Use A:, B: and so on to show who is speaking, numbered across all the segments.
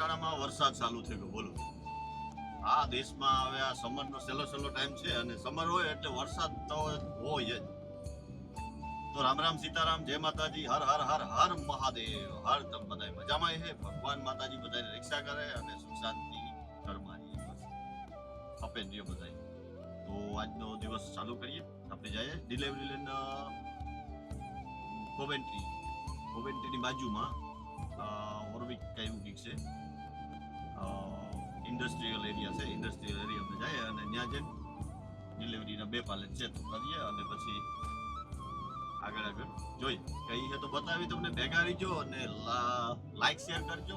A: દેશમાં વરસાદ ચાલુ થઈ ગયો, બોલો. આ દેશમાં હવે આ સમરનો સહેલો સહેલો ટાઈમ છે અને સમર હોય એટલે વરસાદ તો હોય જ. તો રામ રામ સીતારામ, જય માતાજી, હર હર હર હર મહાદેવ, હર તમ બધાય મજામાં હે? ભગવાન માતાજી બધાને રક્ષા કરે અને સુખ શાંતિ બસ. આપે જ બધાય. તો આજનો દિવસ ચાલુ કરીએ. આપણે જઈએ ડિલિવરી લઈને કોવેન્ટ્રી કોવેન્ટ્રીની બાજુમાં ઓરવિક કઈ એવું છે? ઇન્ડસ્ટ્રીયલ એરિયા છે ઇન્ડસ્ટ્રીયલ એરિયામાં જાય અને ત્યાં જઈને ડિલિવરીના બે પાલેટ ચેક કરીએ અને પછી આગળ આગળ જોઈ કઈ છે તો બતાવી તમને. ભેગા રહીજો અને લાઈક શેર કરજો.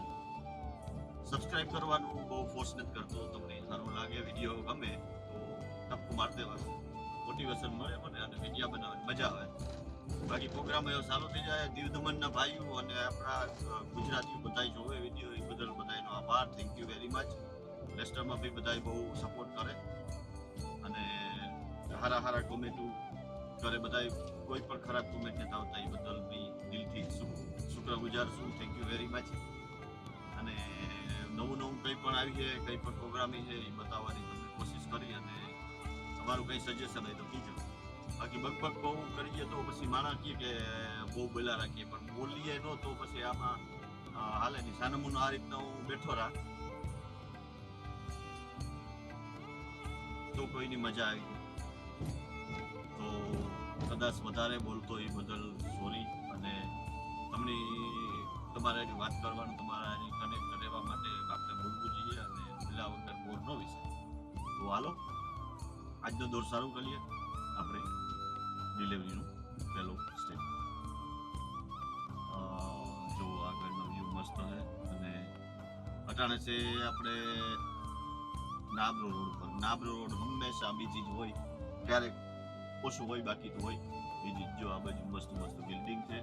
A: સબસ્ક્રાઇબ કરવાનું બહુ ફોર્સ નથી કરતો. તમને સારું લાગે વીડિયો ગમે તો ટપકું માર દેવાનું. મોટિવેશન મળે મને અને વિડીયા બનાવવાની મજા આવે. બાકી પ્રોગ્રામ એવો ચાલુ થઈ જાય, દીવ દમણના ભાઈઓ અને આપણા ગુજરાતીઓ બધા જોવે વીડિયો એ બદલ બધાનો આભાર. થેન્ક યુ વેરી મચ લેસ્ટરમાં બી બધા બહુ સપોર્ટ કરે. અને હારા હારા કોમેન્ટો કરે બધા કોઈ પણ ખરાબ કોમેન્ટ નથી આવતા, એ બદલ બી દિલથી શુક્રગુજાર છું. થેન્ક યુ વેરી મચ અને નવું નવું કંઈ પણ આવી છે, કંઈ પણ પ્રોગ્રામિંગ છે, એ બતાવવાની તમે કોશિશ કરી અને તમારું કંઈ સજેશન હોય તો કીજો. બાકી બકબક બહુ કરીએ તો પછી માણસ કે બહુ બોલા રાખીએ પણ બોલીએ ન તો પછી આમાં હાલે નહીં. સાનમુનો આ રીતના હું બેઠો રાખ. તો કોઈની મજા આવી તો કદાચ વધારે બોલતો એ બદલ સોરી. અને તમને તમારે વાત કરવાનું, તમારા કનેક્ટ રહેવા માટે આપણે બોલવું જોઈએ અને બોલ્યા વગર બોર ન વિશે તો હાલો, આજનો દોર સારું કરીએ આપણે. ડિલિવરીનું પહેલો સ્ટેપ જો આગળનો વ્યૂ મસ્ત છે અને અટાણે છે આપણે નાબરો રોડ પર નાબરો રોડ હંમેશા બીજી જ હોય, ક્યારેક ઓછું હોય, બાકી તો હોય. બીજી જ આ બાજુ મસ્ત મસ્ત બિલ્ડિંગ છે.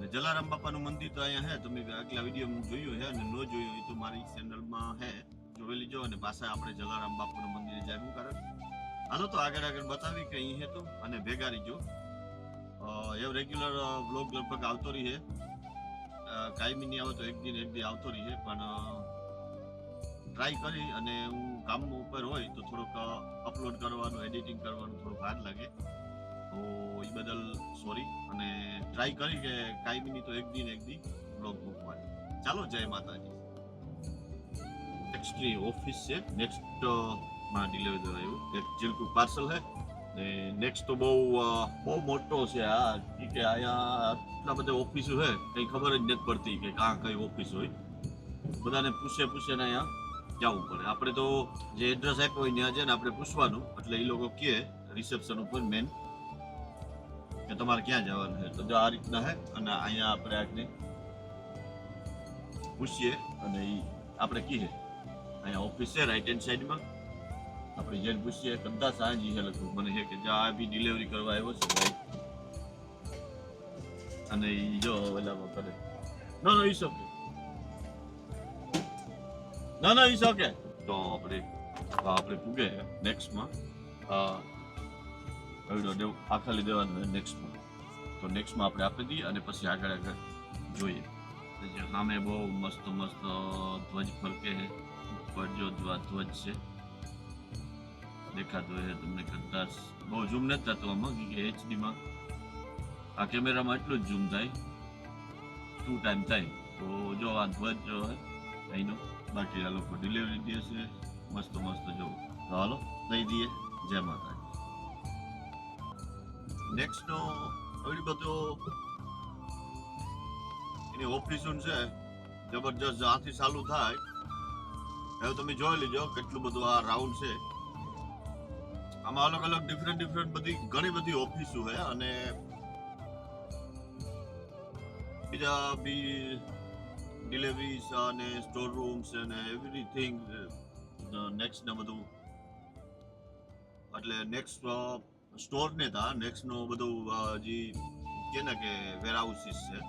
A: ને જલારામ બાપાનું મંદિર તો અહીંયા હે. તમે આગલા વીડિયો જોયું હે અને ન જોયું હોય તો મારી ચેનલમાં હે. જોવેલી જો અને પાછા આપણે જલારામ બાપાનું મંદિર જાય શું કારણ હાલો તો આગળ આગળ બતાવી કે અહીં હે તો અને ભેગા રહીજો એવ રેગ્યુલર બ્લોગ લગભગ આવતો રહી અ, કાયમી નહીં આવે તો એક દિન એક દી આવતો રહી હે પણ ટ્રાય કરી અને હું કામ ઉપર હોય તો થોડોક અપલોડ કરવાનું એડિટિંગ કરવાનું થોડુંક વાર લાગે. તો એ બદલ સોરી અને ટ્રાય કરી કે કાયમી નહીં તો એક દિન એક દી બ્લોગ મૂકવાની. ચાલો જય માતાજી. નેક્સ્ટની ઓફિસ છે. નેક્સ્ટ માં ડિલિવરી કરાયું એક ચિલકુ પાર્સલ હે ને નેક્સ્ટ તો બહુ બહુ મોટો છે આ. કે અહીંયા આટલા બધા ઓફિસો છે. કંઈ ખબર જ નથી પડતી કે કાં કઈ ઓફિસ હોય. બધાને પૂછે પૂછે ને અહીંયા જવું પડે. આપણે તો જે એડ્રેસ આપ્યો હોય ત્યાં જઈને આપણે પૂછવાનું. એટલે એ લોકો કહે રિસેપ્શન ઉપર મેન કે તમારે ક્યાં જવાનું છે. તો જો આ રીતના હે અને અહીંયા આપણે આજને પૂછીએ. અને એ આપણે કહીએ. અહીંયા ઓફિસ છે રાઈટ હેન્ડ સાઈડમાં આપણે જેને પૂછીએ કદાચ સાંજી છે લખું મને છે કે જા, આ બી ડિલિવરી કરવા આવ્યો છે ભાઈ. અને એ જો ઓલામાં કરે. નો નો ઈસ ઓકે ના ના ઈસ ઓકે તો આપણે આપણે પૂગે નેક્સ્ટમાં એવડો દેવ આ ખાલી દેવાનું નેક્સ્ટમાં તો નેક્સ્ટમાં આપણે આપી દઈએ અને પછી આગળ આગળ જોઈએ. સામે બહુ મસ્ત મસ્ત ધ્વજ ફરકે છે. ઉપર જો ધ્વજ છે. દેખાતો હોય તમને કરતા બહુ ઝૂમ નથી થતું આમાં કે એચડીમાં આ કેમેરામાં એટલું જ ઝૂમ થાય. ટુ ટાઈમ થાય. તો જો આ ધ્વજ જો હે અહીંનો. બાકી આ લોકો ડિલિવરી દે છે. મસ્ત મસ્ત જો. તો હાલો, દઈ દઈએ. જય માતાજી. નેક્સ્ટનો એવી બધો એની ઓપરેશન છે. જબરજસ્ત આથી ચાલુ થાય. હવે તમે જોઈ લેજો કેટલું બધું આ રાઉન્ડ છે. આમાં અલગ અલગ ડિફરન્ટ ડિફરન્ટ બધી ઘણી બધી ઓફિસો છે અને બીજા બી ડિલિવરીસ અને સ્ટોર રૂમ્સ અને એવરીથિંગ નેક્સ્ટ ને બધું. એટલે નેક્સ્ટ સ્ટોર ને તા નેક્સ્ટ નો બધું જે કે ને કે વેરહાઉસીસ છે.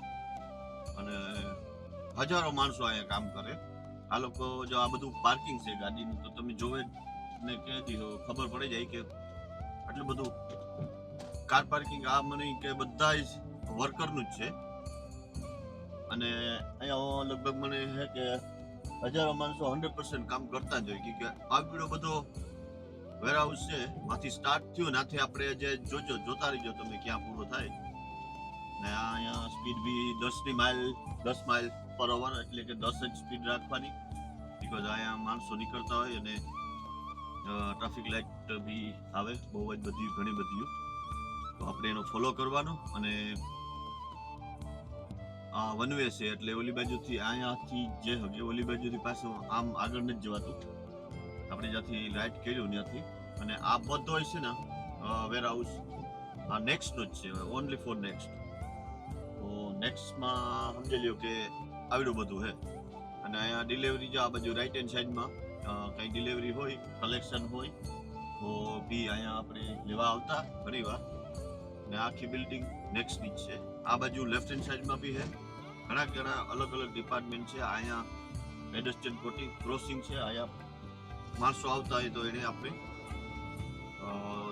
A: અને હજારો માણસો અહીંયા કામ કરે. આ લોકો જો આ બધું પાર્કિંગ છે ગાડીનું, તો તમે જોવે ને કે ખબર પડી જાય કે આટલું બધું કાર પાર્કિંગ આ મને કે બધા જ વર્કરનું જ છે. અને અહીંયા લગભગ મને છે કે હજારો માણસો હંડ્રેડ પર્સન્ટ કામ કરતા જ હોય કે આગળ બધો વેરહાઉસ છે, માંથી સ્ટાર્ટ થયો નાથી આપણે જે જોજો, જોતા રહીજો તમે ક્યાં પૂરો થાય. ને અહીંયા સ્પીડ બી દસની માઇલ દસ માઇલ પર અવર એટલે કે દસ જ સ્પીડ રાખવાની. બીકોઝ અહીંયા માણસો નીકળતા હોય અને ટ્રાફિક લાઇટ બી આવે, બહુ જ બધી, ઘણી બધી. તો આપણે એનો ફોલો કરવાનો અને આ વન વે છે એટલે ઓલી બાજુથી અહીંયાથી જે હગે, ઓલી બાજુથી પાછું આમ આગળ નથી જવાતું. આપણે જ્યાંથી રાઈટ કર્યું ત્યાંથી. અને આ બધો છે ને વેર હાઉસ આ નેક્સ્ટનો જ છે ઓનલી ફોર નેક્સ્ટ તો નેક્સ્ટમાં સમજી લ્યો કે આવડું બધું છે અને અહીંયા ડિલિવરી જો આ બાજુ રાઈટ હેન્ડ સાઈડમાં કંઈ ડિલિવરી હોય કલેક્શન હોય, તો બી અહીંયા આપણે લેવા આવતા ઘણી વાર ને આખી બિલ્ડિંગ નેક્સ્ટની જ છે. આ બાજુ લેફ્ટ હેન્ડ સાઈડમાં બી છે. ઘણા ઘણા અલગ અલગ ડિપાર્ટમેન્ટ છે. અહીંયા પેડેસ્ટ્રિયન કોટિંગ ક્રોસિંગ છે. અહીંયા માણસો આવતા હોય તો એને આપણે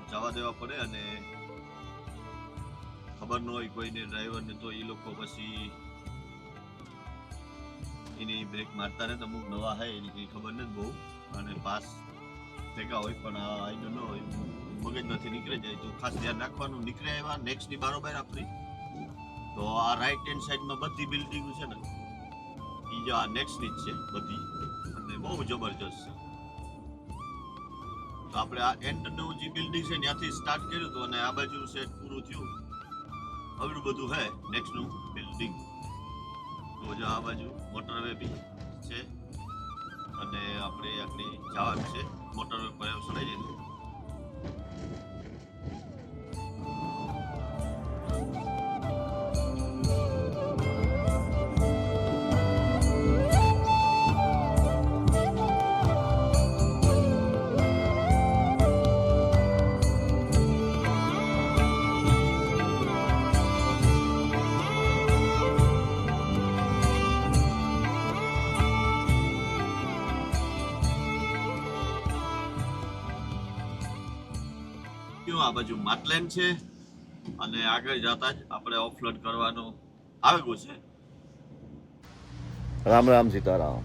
A: જવા દેવા પડે અને ખબર ન હોય કોઈને ડ્રાઈવરને તો એ લોકો પછી એની બ્રેક મારતા ને અમુક નવા હે, એની કંઈ ખબર નથી બહુ. અને પાસ ફેંકા હોય પણ આ આઈ ડોન્ટ નો મગજમાંથી નીકળી જાય. તો ખાસ ધ્યાન રાખવાનું, નીકળે એવા નેક્સ્ટની બારોબાર આપણી. તો આ રાઈટ હેન્ડ સાઈડમાં બધી બિલ્ડિંગ છે ને એ જો આ નેક્સ્ટની જ છે બધી. અને બહુ જબરજસ્ત છે. તો આપણે આ એન્ડનું જે બિલ્ડિંગ છે ત્યાંથી સ્ટાર્ટ કર્યું હતું અને આ બાજુ સેટ પૂરું થયું. આવડું બધું હે નેક્સ્ટનું બિલ્ડિંગ તો આ બાજુ મોટરવે બી છે. અને આપણે આગળ જવાનું છે. મોટરવે પર એમ ચડાઈ આ બાજુ માટલેન છે અને આગળ જતા જ આપણે ઓફલોડ કરવાનું આવેલું છે.
B: રામ રામ સીતારામ.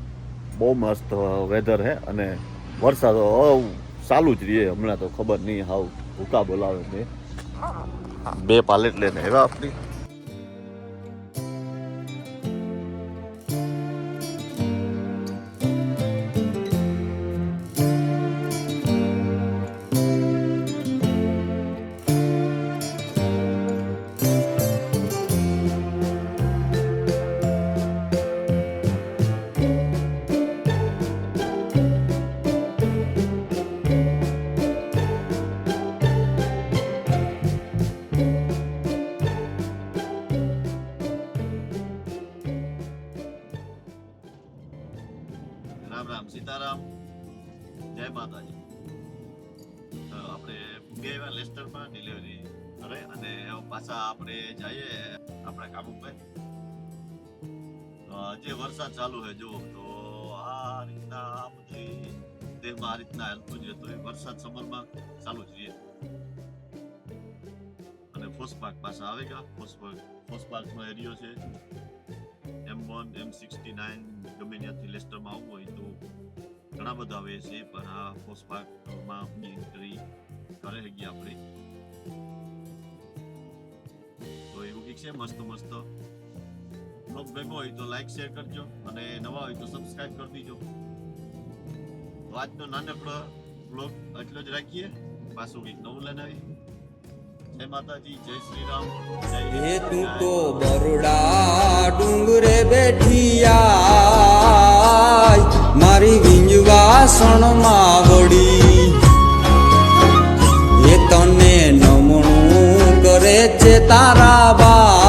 B: બહુ મસ્ત વેધર હે અને વરસાદ ચાલુ જ રહીએ હમણાં તો ખબર નહીં હાવ ભૂકા બોલાવે ને બે પાલેટ લઈને આવ્યા આપણી.
A: આપણા ઉપર તો આજે વરસાદ ચાલુ છે જો તો આ રીતના આ બધી દેહમાં આ રીતના હેલ્પ છે તો એ વરસાદ સમરમાં ચાલુ જ રહે. અને ફોસપાક પાછા આવે ગયા ફોસપાક ફોસપાકનો એરિયો છે. M one M sixty nine ગમે લેસ્ટરમાં આવવું હોય તો ઘણા બધા આવે છે, પણ આ ફોર્સ પાર્કમાં એન્ટ્રી કરે છે આપણે. તો છે મસ્ત મસ્ત. બ્લોગ ભેગો હોય તો લાઈક શેર કરજો અને નવા હોય તો સબસ્ક્રાઇબ કરી દીજો. તો આજનો નાનકડો બ્લોગ એટલો જ રાખીએ. પાછું કંઈક નવું લઈને જય માતાજી જય શ્રી રામ જય
C: એ તું તો બરોડા ડુંગરે બેઠિયા મારી વિંજવાસણ માવડી એ નમણું કરે છે